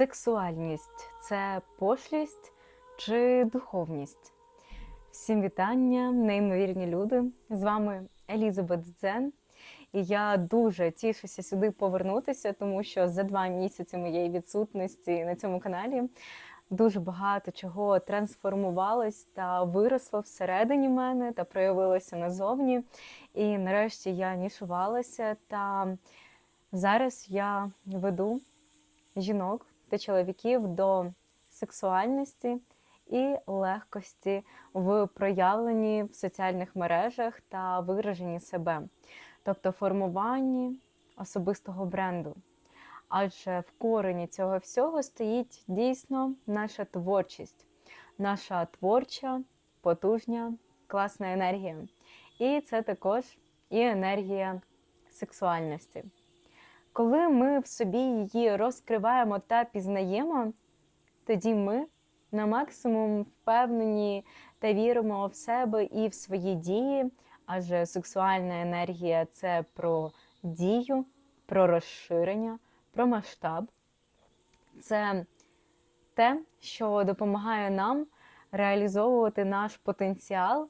Сексуальність це пошлість чи духовність? Всім вітання, неймовірні люди! З вами Елізабет Дзен. І я дуже тішуся сюди повернутися, тому що за два місяці моєї відсутності на цьому каналі дуже багато чого трансформувалось та виросло всередині мене та проявилося назовні. І нарешті я нішувалася. Та зараз я веду жінок та чоловіків до сексуальності і легкості в проявленні в соціальних мережах та вираженні себе, тобто формуванні особистого бренду. Адже в корені цього всього стоїть дійсно наша творчість, наша творча, потужня, класна енергія. І це також і енергія сексуальності. Коли ми в собі її розкриваємо та пізнаємо, тоді ми на максимум впевнені та віримо в себе і в свої дії, адже сексуальна енергія це про дію, про розширення, про масштаб. Це те, що допомагає нам реалізовувати наш потенціал,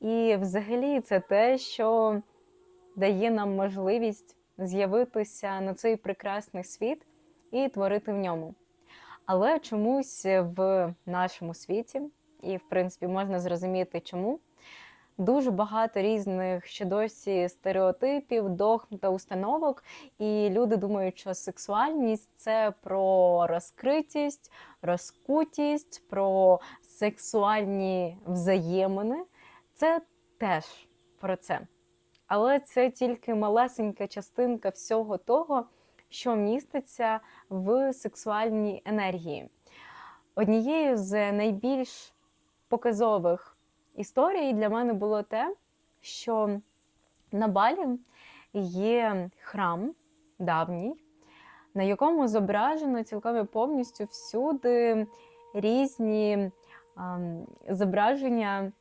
і взагалі це те, що дає нам можливість з'явитися на цей прекрасний світ і творити в ньому. Але чомусь в нашому світі, і, в принципі, можна зрозуміти, чому дуже багато різних ще досі стереотипів, догм та установок, і люди думають, що сексуальність це про розкритість, розкутість, про сексуальні взаємини. Це теж про це. Але це тільки малесенька частинка всього того, що міститься в сексуальній енергії. Однією з найбільш показових історій для мене було те, що на Балі є храм давній, на якому зображено цілком і повністю всюди різні ем, зображення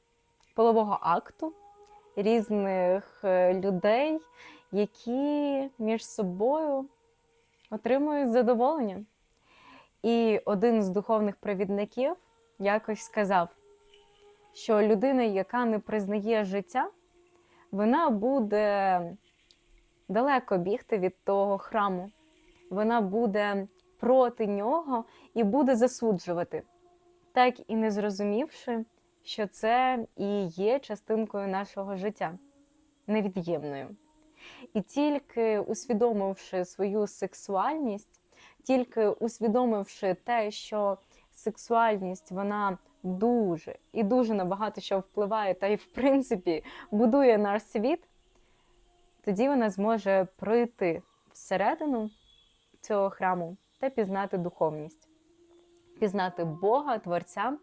полового акту різних е, людей, які між собою отримують задоволення. І один з духовних провідників якось сказав, що людина, яка не признає життя, вона буде далеко бігти від того храму, вона буде проти нього і буде засуджувати, так і не зрозумівши, що це і є частинкою нашого життя, невід'ємною. І тільки усвідомивши свою сексуальність, тільки усвідомивши те, що сексуальність вона дуже і дуже набагато що впливає, та й, в принципі, будує наш світ, тоді вона зможе пройти всередину цього храму та пізнати духовність, пізнати Бога, Творця,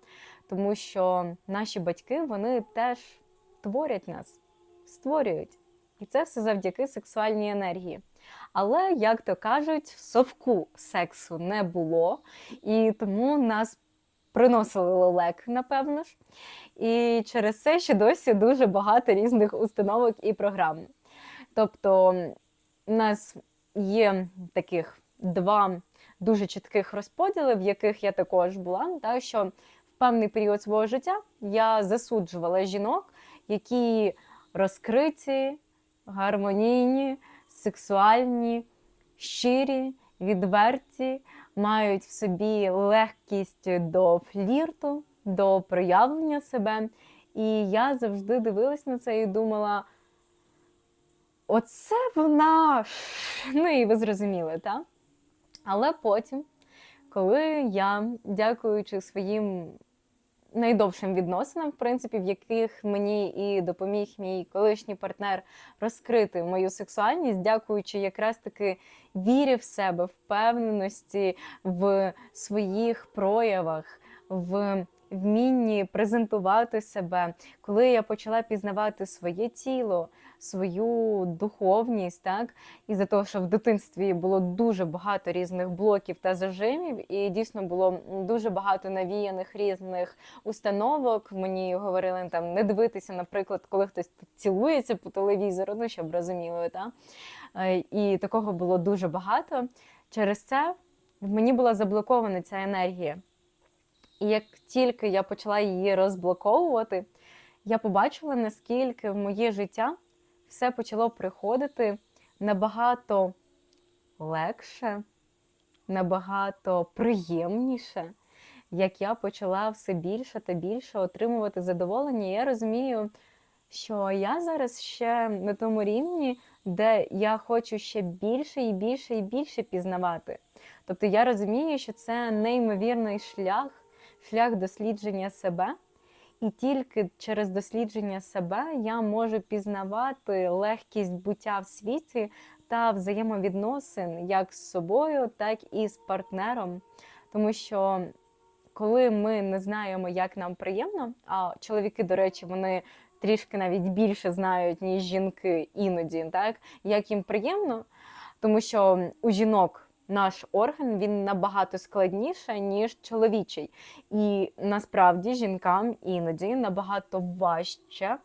тому що наші батьки вони теж творять нас, створюють. І це все завдяки сексуальній енергії. Але, як то кажуть, в совку сексу не було, і тому нас приносили лелек, напевно ж. І через це ще досі дуже багато різних установок і програм. Тобто, у нас є таких два дуже чітких розподіли, в яких я також була, так, що в певний період свого життя я засуджувала жінок, які розкриті гармонійні, сексуальні, щирі, відверті, мають в собі легкість до флірту, до проявлення себе. І я завжди дивилась на це і думала: оце вона, ну і ви зрозуміли, так? Але потім, коли я, дякуючи своїм найдовшим відносинам, в принципі, в яких мені і допоміг мій колишній партнер розкрити мою сексуальність, дякуючи якраз таки вірі в себе, впевненості в своїх проявах, в вмінні презентувати себе, коли я почала пізнавати своє тіло, свою духовність, так і за того, що в дитинстві було дуже багато різних блоків та зажимів, і дійсно було дуже багато навіяних різних установок. Мені говорили там не дивитися, наприклад, коли хтось цілується по телевізору, ну щоб розуміли, так? і такого було дуже багато. Через це в мені була заблокована ця енергія. І як тільки я почала її розблоковувати, я побачила, наскільки в моє життя все почало приходити набагато легше, набагато приємніше, як я почала все більше та більше отримувати задоволення. Я розумію, що я зараз ще на тому рівні, де я хочу ще більше і більше і більше пізнавати. Тобто я розумію, що це неймовірний шлях, шлях дослідження себе. І тільки через дослідження себе я можу пізнавати легкість буття в світі та взаємовідносин як з собою, так і з партнером. Тому що коли ми не знаємо, як нам приємно, а чоловіки, до речі, вони трішки навіть більше знають, ніж жінки іноді, так як їм приємно, тому що у жінок. Наш орган він набагато складніше, ніж чоловічий. І насправді жінкам іноді набагато важче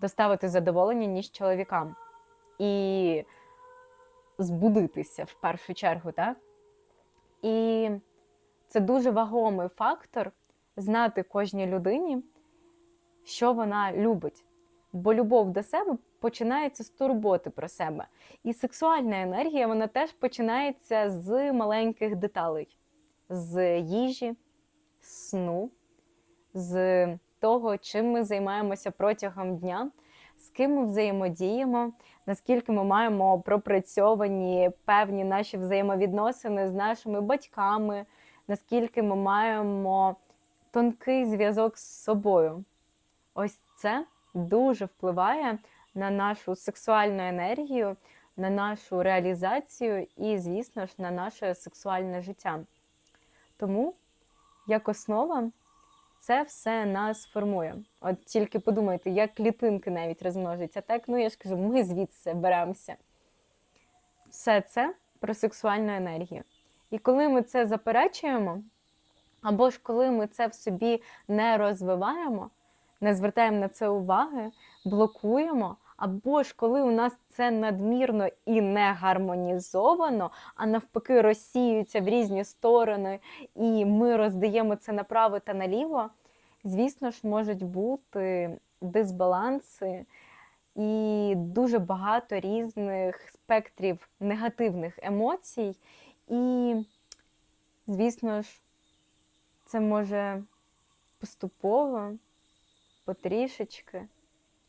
доставити задоволення, ніж чоловікам. І збудитися в першу чергу, так? І це дуже вагомий фактор знати кожній людині, що вона любить. Бо любов до себе починається з турботи про себе. І сексуальна енергія вона теж починається з маленьких деталей, з їжі, з сну, з того, чим ми займаємося протягом дня, з ким ми взаємодіємо, наскільки ми маємо пропрацьовані певні наші взаємовідносини з нашими батьками, наскільки ми маємо тонкий зв'язок з собою. Ось це дуже впливає на нашу сексуальну енергію, на нашу реалізацію і, звісно ж, на наше сексуальне життя. Тому, як основа, це все нас формує. От тільки подумайте, як клітинки навіть розмножаться. Так, ну я ж кажу, ми звідси беремося. Все це про сексуальну енергію. І коли ми це заперечуємо, або ж коли ми це в собі не розвиваємо, не звертаємо на це уваги, блокуємо, або ж коли у нас це надмірно і не гармонізовано, а навпаки, розсіюється в різні сторони, і ми роздаємо це направо та наліво, звісно ж, можуть бути дисбаланси і дуже багато різних спектрів негативних емоцій. І, звісно ж, це може поступово, потрішечки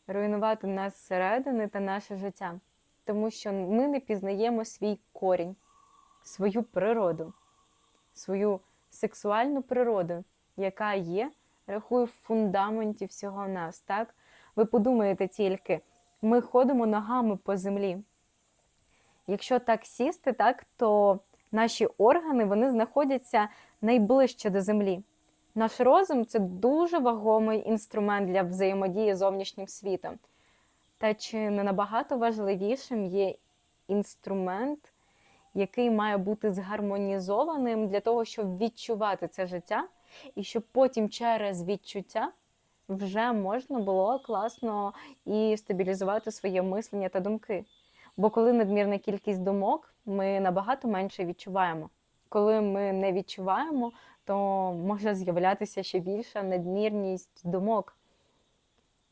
руйнувати нас зсередини та наше життя, тому що ми не пізнаємо свій корінь, свою природу, свою сексуальну природу, яка є, рахую, в фундаменті всього нас. Так? Ви подумаєте тільки, ми ходимо ногами по землі. Якщо так сісти, так, то наші органи вони знаходяться найближче до землі. Наш розум це дуже вагомий інструмент для взаємодії з зовнішнім світом. Та чи не набагато важливішим є інструмент, який має бути згармонізованим для того, щоб відчувати це життя, і щоб потім через відчуття вже можна було класно і стабілізувати своє мислення та думки. Бо коли надмірна кількість думок, ми набагато менше відчуваємо. Коли ми не відчуваємо, то може з'являтися ще більша надмірність думок,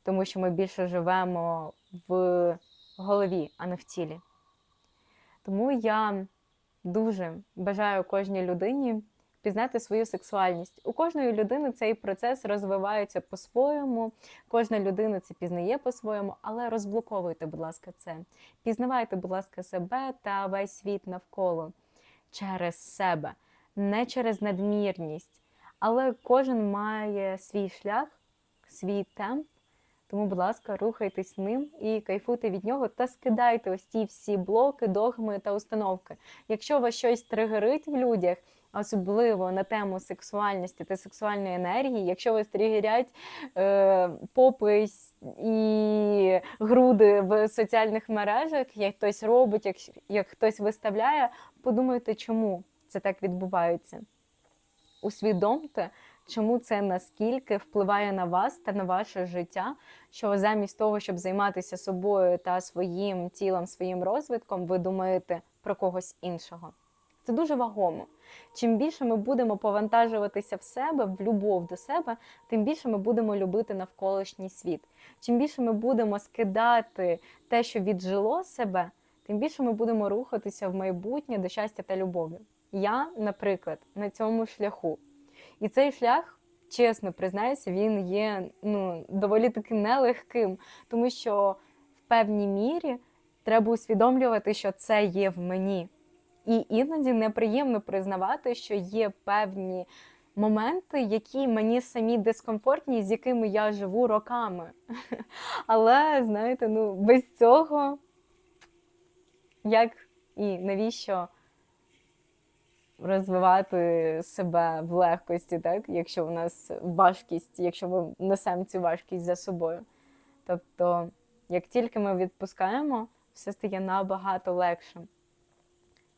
тому що ми більше живемо в голові, а не в тілі. Тому я дуже бажаю кожній людині пізнати свою сексуальність. У кожної людини цей процес розвивається по-своєму, кожна людина це пізнає по-своєму, але розблоковуйте, будь ласка, це. Пізнавайте, будь ласка, себе та весь світ навколо через себе не через надмірність, але кожен має свій шлях, свій темп. Тому, будь ласка, рухайтесь ним і кайфуйте від нього та скидайте ось ті всі блоки, догми та установки. Якщо вас щось тригерить в людях, особливо на тему сексуальності та сексуальної енергії, якщо вас тригерять е, попи і груди в соціальних мережах, як хтось робить, як, як хтось виставляє, подумайте, чому це так відбувається. Усвідомте, чому це наскільки впливає на вас та на ваше життя, що замість того, щоб займатися собою та своїм тілом, своїм розвитком, ви думаєте про когось іншого. Це дуже вагомо. Чим більше ми будемо повантажуватися в себе, в любов до себе, тим більше ми будемо любити навколишній світ. Чим більше ми будемо скидати те, що віджило себе, тим більше ми будемо рухатися в майбутнє до щастя та любові. Я, наприклад, на цьому шляху. І цей шлях, чесно признаюся, він є ну, доволі таки нелегким, тому що в певній мірі треба усвідомлювати, що це є в мені. І іноді неприємно признавати, що є певні моменти, які мені самі дискомфортні, з якими я живу роками. Але, знаєте, ну, без цього як і навіщо розвивати себе в легкості, так? якщо у нас важкість, якщо ми несемо цю важкість за собою. Тобто, як тільки ми відпускаємо, все стає набагато легшим.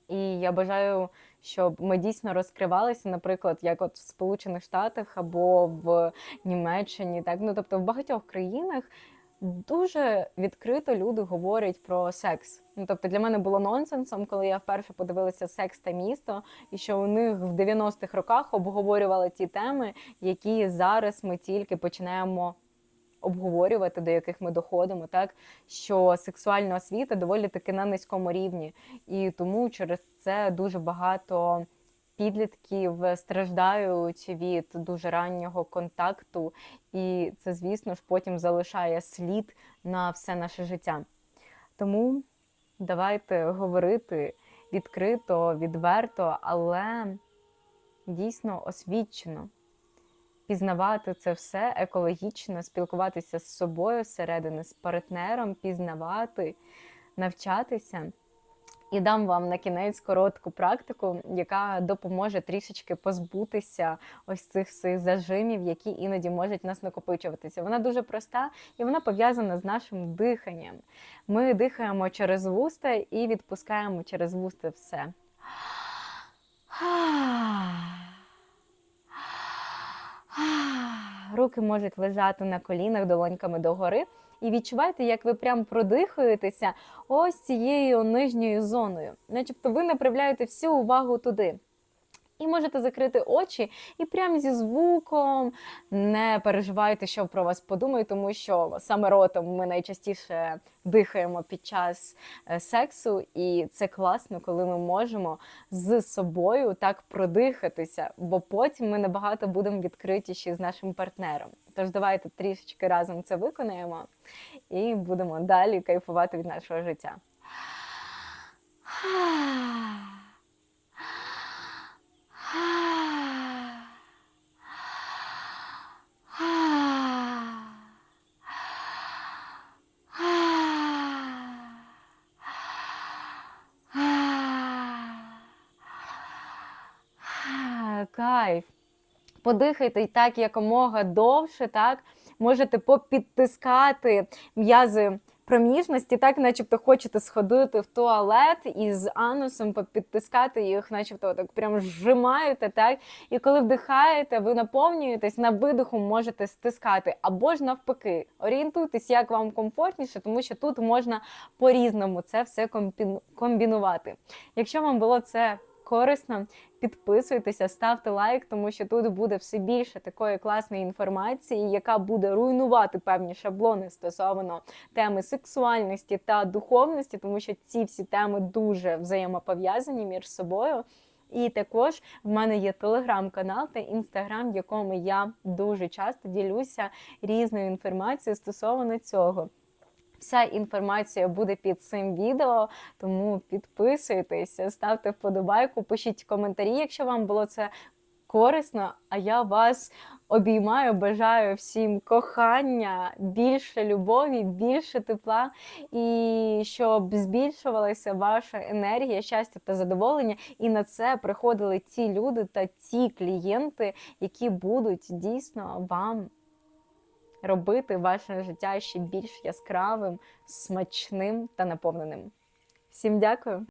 І я бажаю, щоб ми дійсно розкривалися, наприклад, як от в Сполучених Штатах або в Німеччині, так ну тобто в багатьох країнах дуже відкрито люди говорять про секс. Ну тобто для мене було нонсенсом, коли я вперше подивилася секс та місто, і що у них в 90-х роках обговорювали ті теми, які зараз ми тільки починаємо обговорювати, до яких ми доходимо, так що сексуальна освіта доволі таки на низькому рівні, і тому через це дуже багато підлітків страждають від дуже раннього контакту, і це, звісно ж, потім залишає слід на все наше життя. Тому давайте говорити відкрито, відверто, але дійсно освічено пізнавати це все екологічно, спілкуватися з собою зсередини, з партнером, пізнавати, навчатися. І дам вам на кінець коротку практику, яка допоможе трішечки позбутися ось цих всіх зажимів, які іноді можуть нас накопичуватися. Вона дуже проста і вона пов'язана з нашим диханням. Ми дихаємо через вуста і відпускаємо через вуста все. Руки можуть лежати на колінах долоньками догори. І відчувайте, як ви прям продихуєтеся ось цією нижньою зоною. Начебто ви направляєте всю увагу туди. І можете закрити очі і прямо зі звуком не переживайте, що про вас подумають, тому що саме ротом ми найчастіше дихаємо під час е, сексу, і це класно, коли ми можемо з собою так продихатися, бо потім ми набагато будемо відкритіші з нашим партнером. Тож давайте трішечки разом це виконаємо і будемо далі кайфувати від нашого життя. Кайф. Подихайте так якомога довше, так можете попідтискати м'язи проміжності, так, начебто хочете сходити в туалет і з анусом попідтискати їх, начебто так прям зжимаєте, так. І коли вдихаєте, ви наповнюєтесь на видиху, можете стискати, або ж навпаки, орієнтуйтесь, як вам комфортніше, тому що тут можна по-різному це все комбінувати. Якщо вам було це корисно. Підписуйтеся, ставте лайк, тому що тут буде все більше такої класної інформації, яка буде руйнувати певні шаблони стосовно теми сексуальності та духовності, тому що ці всі теми дуже взаємопов'язані між собою. І також в мене є телеграм-канал та інстаграм, в якому я дуже часто ділюся різною інформацією стосовно цього. Вся інформація буде під цим відео, тому підписуйтесь, ставте вподобайку, пишіть коментарі, якщо вам було це корисно. А я вас обіймаю, бажаю всім кохання, більше любові, більше тепла, і щоб збільшувалася ваша енергія, щастя та задоволення. І на це приходили ті люди та ті клієнти, які будуть дійсно вам робити ваше життя ще більш яскравим, смачним та наповненим. Всім дякую!